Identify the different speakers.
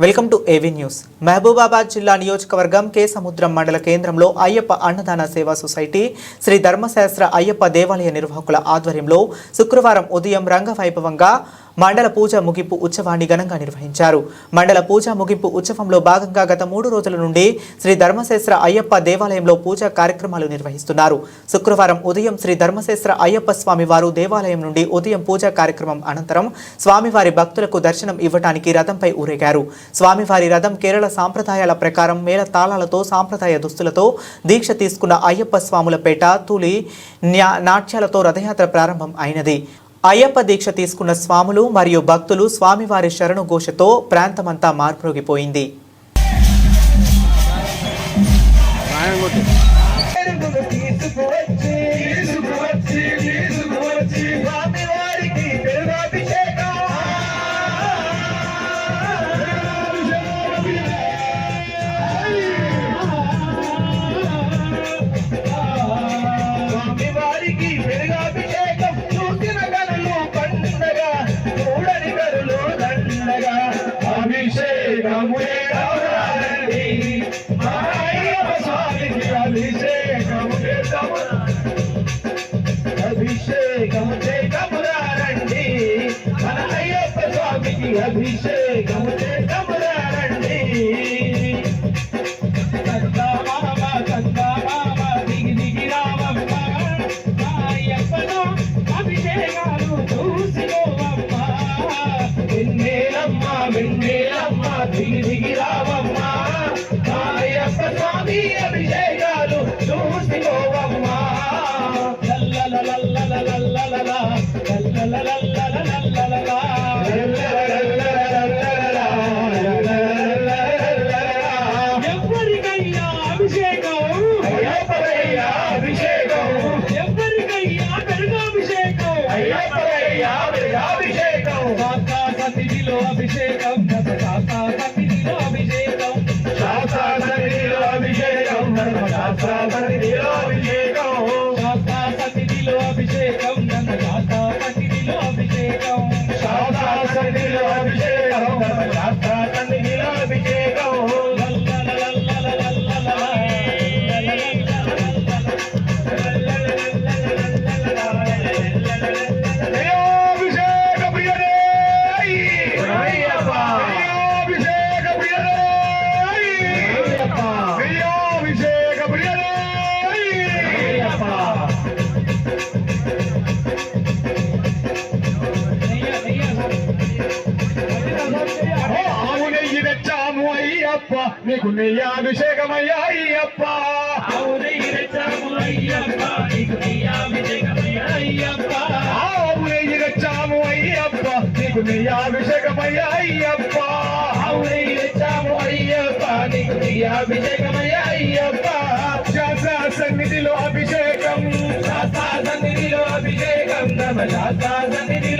Speaker 1: Welcome to A V news. Mahabubabad జిల్లా నియోజకవర్గం కే సముద్రం మండల కేంద్రంలో అయ్యప్ప అన్నదాన సేవా సొసైటీ శ్రీ ధర్మశాస్త్ర అయ్యప్ప దేవాలయ నిర్వాహకుల ఆధ్వర్యంలో శుక్రవారం ఉదయం రంగవైభవంగా మండల పూజ ముగింపు ఉత్సవాన్ని ఘనంగా నిర్వహించారు. మండల పూజ ముగింపు ఉత్సవంలో భాగంగా గత మూడు రోజుల నుండి శ్రీ ధర్మశేస్త్ర అయ్యప్ప దేవాలయంలో పూజా కార్యక్రమాలు నిర్వహిస్తున్నారు. శుక్రవారం ఉదయం శ్రీ ధర్మశేస్త్ర అయ్యప్ప స్వామి వారు దేవాలయం నుండి ఉదయం పూజా కార్యక్రమం అనంతరం స్వామివారి భక్తులకు దర్శనం ఇవ్వటానికి రథంపై ఊరేగారు. స్వామివారి రథం కేరళ సాంప్రదాయాల ప్రకారం మేళ తాళాలతో సాంప్రదాయ దుస్తులతో దీక్ష తీసుకున్న అయ్యప్ప స్వాములపేట తూలి న్యా నాట్యాలతో రథయాత్ర ప్రారంభం అయినది. అయ్యప్ప దీక్ష తీసుకున్న స్వాములు మరియు భక్తులు స్వామివారి శరణు ఘోషతో ప్రాంతమంతా మార్పురోగిపోయింది.
Speaker 2: అభిషేకము చేద్దాము అభిషేకము మన అయ్యప్ప స్వామికి అభిషేకము మామ మామ దిగి దిగి రామమ్మ మా అయ్యప్పను అభిషేకాలు Gracias. అయ్యప్ప నీకు నెయ్యి అభిషేకమయ్యా అయ్యప్ప ఆవు నెయ్యి తెచ్చాము అయ్యప్ప. నీకు నెయ్యి అభిషేకమయ్యా అయ్యప్ప. ఆవు నెయ్యి అయ్యప్ప నీకు నెయ్యి అభిషేకమయ్యా అయ్యప్ప. శాస్త్ర సన్నిధిలో అభిషేకం. శాస్త్ర సన్నిధిలో అభిషేకం శాస్త్ర సన్నిధిలో